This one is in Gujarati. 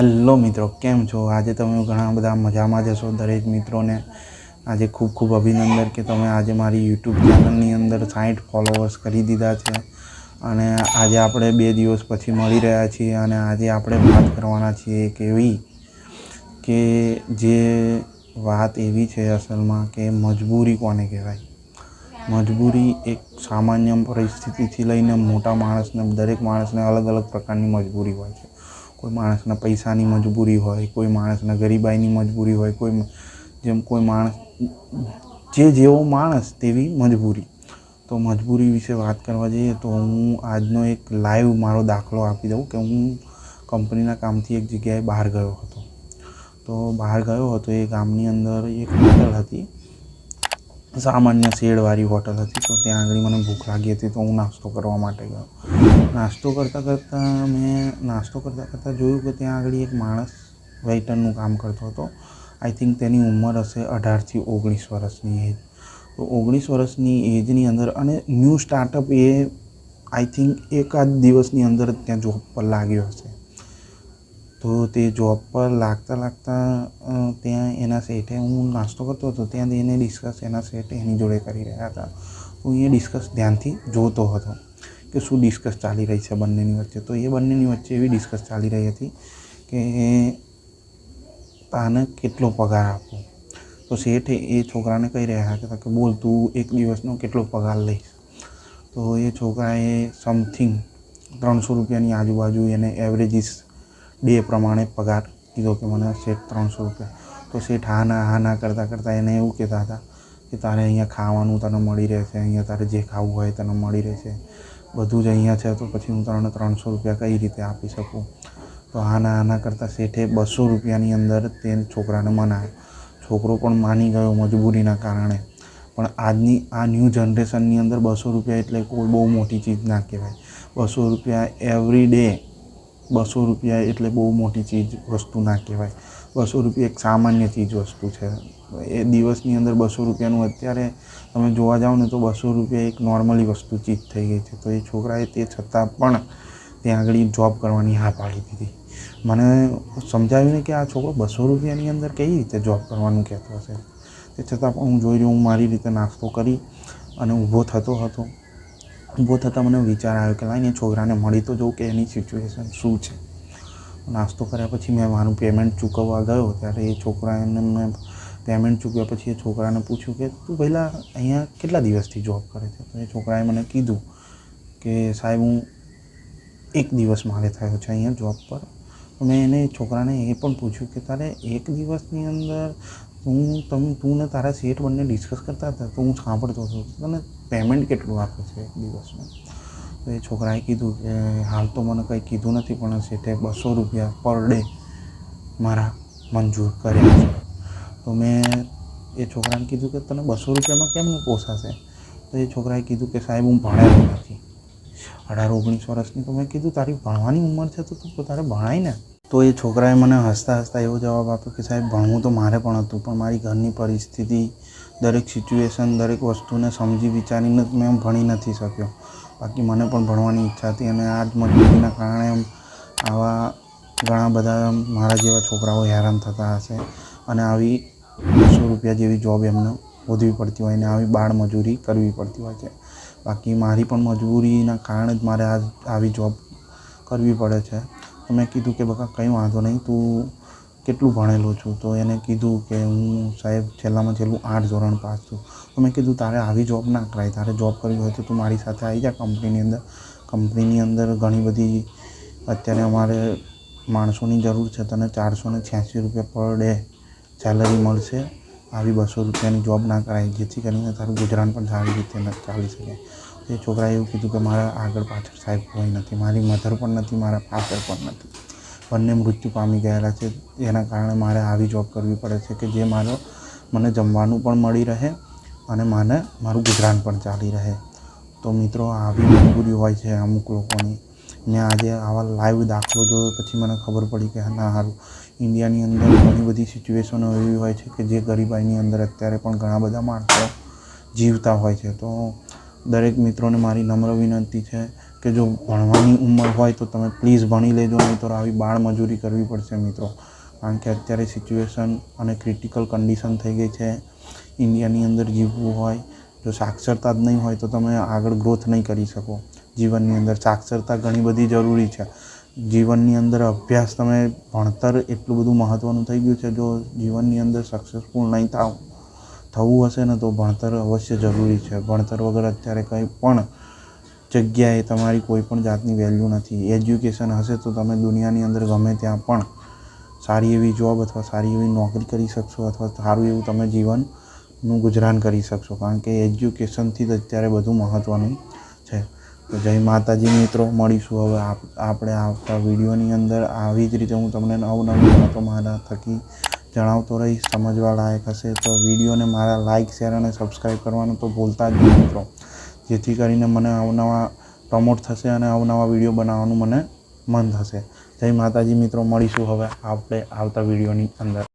હેલો મિત્રો, કેમ છો? આજે તમે ઘણા બધા મજામાં જશો દરેક મિત્રોને. આજે ખૂબ ખૂબ અભિનંદન કે તમે આજે મારી યુટ્યુબ ચેનલની અંદર સાઠ ફોલોવર્સ કરી દીધા છે. અને આજે આપણે બે દિવસ પછી મળી રહ્યા છીએ અને આજે આપણે વાત કરવાના છીએ એક એવી કે જે વાત એવી છે અસલમાં કે મજબૂરી કોને કહેવાય? મજબૂરી એક સામાન્ય પરિસ્થિતિથી લઈને મોટા માણસને, દરેક માણસને અલગ અલગ પ્રકારની મજબૂરી હોય છે. કોઈ માણસને પૈસાની મજબૂરી હોય, કોઈ માણસને ગરીબાઈની મજબૂરી હોય, કોઈ જેમ કોઈ માણસ, જે જેવો માણસ તેવી મજબૂરી. તો મજબૂરી વિશે વાત કરવા જઈએ તો હું આજનો એક લાઈવ મારો દાખલો આપી દઉં કે હું કંપનીના કામથી એક જગ્યાએ બહાર ગયો હતો. તો બહાર ગયો હતો, એ ગામની અંદર એક હોટલ હતી. સામાન્ય શેડવાળી હોટલ હતી. તો ત્યાં આગળ મને ભૂખ લાગી હતી, તો હું નાસ્તો કરવા માટે ગયો. નાસ્તો કરતાં કરતાં મેં નાસ્તો કરતાં કરતાં જોયું કે ત્યાં આગળ એક માણસ વેઇટરનું કામ કરતો હતો. આઈ થિંક તેની ઉંમર હશે અઢારથી ઓગણીસ વર્ષની એજ તો ઓગણીસ વર્ષની એજની અંદર અને ન્યૂ સ્ટાર્ટઅપ એ આઈ થિંક એકાદ દિવસની અંદર ત્યાં જોબ પર લાગ્યો હશે. તો તે જોબ પર લાગતા લાગતા ત્યાં એના સેઠે હું નાસ્તો કરતો હતો, ત્યાં એને ડિસ્કસ એના સેઠે એની જોડે કરી રહ્યા હતા. હું એ ડિસ્કસ ધ્યાનથી જોતો હતો. કે શું ડિસ્કસ ચાલી રહી છે બંનેની વચ્ચે? તો એ બંનેની વચ્ચે એવી ડિસ્કસ ચાલી રહી હતી કે તાને કેટલો પગાર આપવો? તો શેઠ એ છોકરાને કહી રહ્યા હતા કે બોલ તું એક દિવસનો કેટલો પગાર લઈશ? તો એ છોકરાએ સમથિંગ ત્રણસો રૂપિયાની આજુબાજુ એને એવરેજીસ ડે પ્રમાણે પગાર કીધો કે મને શેઠ ત્રણસો રૂપિયા. તો શેઠ હા ના હા ના કરતાં કરતાં એને એવું કહેતા હતા કે તારે અહીંયા ખાવાનું તને મળી રહેશે, અહીંયા તારે જે ખાવું હોય તને મળી રહેશે. બધું જ અહીંયા છે, તો પછી હું ત્રણ ત્રણસો રૂપિયા કઈ રીતે આપી શકું? તો આના આના કરતાં શેઠે બસો રૂપિયાની અંદર તે છોકરાને મનાયો. છોકરો પણ માની ગયો મજબૂરીના કારણે. પણ આજની, આ ન્યૂ જનરેશનની અંદર બસો રૂપિયા એટલે કોઈ બહુ મોટી ચીજ ના કહેવાય. બસો રૂપિયા એવરી ડે બસો રૂપિયા એટલે બહુ મોટી ચીજ વસ્તુ ના કહેવાય. બસો રૂપિયા એક સામાન્ય ચીજ વસ્તુ છે. એ દિવસની અંદર બસો રૂપિયાનું અત્યારે તમે જોવા જાઓ ને તો બસો રૂપિયા એક નોર્મલી વસ્તુ ચીજ થઈ ગઈ છે. તો એ છોકરાએ તે છતાં પણ ત્યાં આગળ જોબ કરવાની હા પાડી દીધી. મને સમજાવ્યું ને કે આ છોકરો બસો રૂપિયાની અંદર કઈ રીતે જોબ કરવાનું કહેતો હશે? તે છતાં પણ હું જોઈ રહ્યો, હું મારી રીતે નાસ્તો કરી અને ઊભો થતો હતો. ઊભો થતાં મને વિચાર આવ્યો કે લાઈને છોકરાને મળી તો જોઉં કે એની સિચ્યુએશન શું છે. નાસ્તો કર્યા પછી મેં મારું પેમેન્ટ ચૂકવવા ગયો. ત્યારે એ છોકરાને મેં પેમેન્ટ ચૂક્યા પછી એ છોકરાને પૂછ્યું કે તું પહેલાં અહીંયા કેટલા દિવસથી જોબ કરે છે? તો એ છોકરાએ મને કીધું કે, સાહેબ, હું એક દિવસ મારે થયો છે અહીંયા જોબ પર. તો મેં એને છોકરાને એ પણ પૂછ્યું કે, તારે એક દિવસની અંદર હું તમે, તું ને તારા શેઠ બંને ડિસ્કસ કરતા હતા, તો હું સાંભળતો હતો. તને પેમેન્ટ કેટલું આપે છે એક દિવસનું તો એ છોકરાએ કીધું કે, હાલ તો મને કંઈ કીધું નથી, પણ શેઠે બસો રૂપિયા પર ડે મારા મંજૂર કર્યા છે. તો મેં એ છોકરાને કીધું કે તને બસો રૂપિયામાં કેમનું પોસાશે તો એ છોકરાએ કીધું કે સાહેબ, હું ભણેલો નથી. અઢાર, ઓગણીસ વર્ષની તો મેં કીધું, તારી ભણવાની ઉંમર છે તો તું તારે ભણાય ને. તો એ છોકરાએ મને હસતા હસતા એવો જવાબ આપ્યો કે સાહેબ, ભણવું તો મારે પણ હતું, પણ મારી ઘરની પરિસ્થિતિ, દરેક સિચ્યુએશન દરેક વસ્તુને સમજી વિચારીને જ મેં ભણી નથી શક્યો. બાકી મને પણ ભણવાની ઈચ્છા હતી અને આ જ મજબૂરીના કારણે આવા ઘણા બધા મારા જેવા છોકરાઓ હેરાન થતા હશે. અને આવી બસો રૂપિયા જેવી જોબ એમને શોધવી પડતી હોય ને આવી બાળ મજૂરી કરવી પડતી હોય છે. બાકી મારી પણ મજબૂરીના કારણે જ મારે આ આવી જોબ કરવી પડે છે. તો મેં કીધું કે બકા કંઈ વાંધો નહીં, તું કેટલું ભણેલો છું? તો એને કીધું કે હું સાહેબ છેલ્લામાં છેલ્લું આઠ ધોરણ પાસ છું. તો મેં કીધું, તારે આવી જોબ ના કરાય. તારે જોબ કરવી હોય તો તું મારી સાથે આવી જા કંપનીની અંદર. કંપનીની અંદર ઘણી બધી અત્યારે અમારે માણસોની જરૂર છે તને ચારસો ને છ્યાસી રૂપિયા પર ડે. સેલરી મળશે, આવી બસો રૂપિયાની જોબ ના કરાય, જેથી કરીને તારું ગુજરાન પણ સારી રીતે ચાલી શકે. એ છોકરાએ એવું કીધું કે, મારા આગળ પાછળ સાહેબ કોઈ નથી, મારી મધર પણ નથી, મારા ફાધર પણ નથી. બંને મૃત્યુ પામી ગયેલા છે. એના કારણે મારે આવી જોબ કરવી પડે છે કે જે મારો, મને જમવાનું પણ મળી રહે અને મને, મારું ગુજરાન પણ ચાલી રહે. તો મિત્રો આવી મજબૂરી હોય છે અમુક લોકોની. મેં આજે આવા લાઈવ દાખલો જોયો પછી મને ખબર પડી કે ના સારું ઇન્ડિયાની અંદર ઘણી બધી સિચ્યુએશનો એવી હોય છે કે જે ગરીબાઈની અંદર અત્યારે પણ ઘણા બધા માણસો જીવતા હોય છે. તો દરેક મિત્રોને મારી નમ્ર વિનંતી છે કે જો ભણવાની ઉંમર હોય તો તમે પ્લીઝ ભણી લેજો, નહીં તો આવી બાળમજૂરી કરવી પડશે મિત્રો. કારણ કે અત્યારે સિચ્યુએશન અને ક્રિટિકલ કન્ડિશન થઈ ગઈ છે. ઇન્ડિયાની અંદર જીવવું હોય, જો સાક્ષરતા જ નહીં હોય તો તમે આગળ ગ્રોથ નહીં કરી શકો. જીવનની અંદર સાક્ષરતા ઘણી બધી જરૂરી છે. જીવનની અંદર અભ્યાસ તમે ભણતર એટલું બધું મહત્ત્વનું થઈ ગયું છે, જો જીવનની અંદર સક્સેસફુલ નહીં થાવ, થવું હશે ને તો ભણતર અવશ્ય જરૂરી છે. ભણતર વગર અત્યારે કંઈ પણ જગ્યાએ તમારી કોઈ પણ જાતની વેલ્યુ નથી. એજ્યુકેશન હશે તો તમે દુનિયાની અંદર ગમે ત્યાં પણ સારી એવી જોબ અથવા સારી એવી નોકરી કરી શકશો અથવા સારું એવું તમે જીવનનું ગુજરાન કરી શકશો. કારણ કે એજ્યુકેશનથી જ અત્યારે બધું મહત્ત્વનું તો જય માતાજી મિત્રો, મળીશું હવે આપણે આવતા વિડીયોની અંદર. આવી જ રીતે હું તમને નવનવી વાતો મારા થકી જણાવતો રહીશ સમજવા લાયક હશે. તો વિડીયોને મારા લાઇક શેર અને સબસ્ક્રાઈબ કરવાનું તો ભૂલતા જ નહીં મિત્રો. જેથી કરીને મને અવનવા પ્રમોટ થશે અને અવનવા વીડિયો બનાવવાનું મને મન થશે. જય માતાજી મિત્રો, મળીશું હવે આપણે આવતા વિડીયોની અંદર.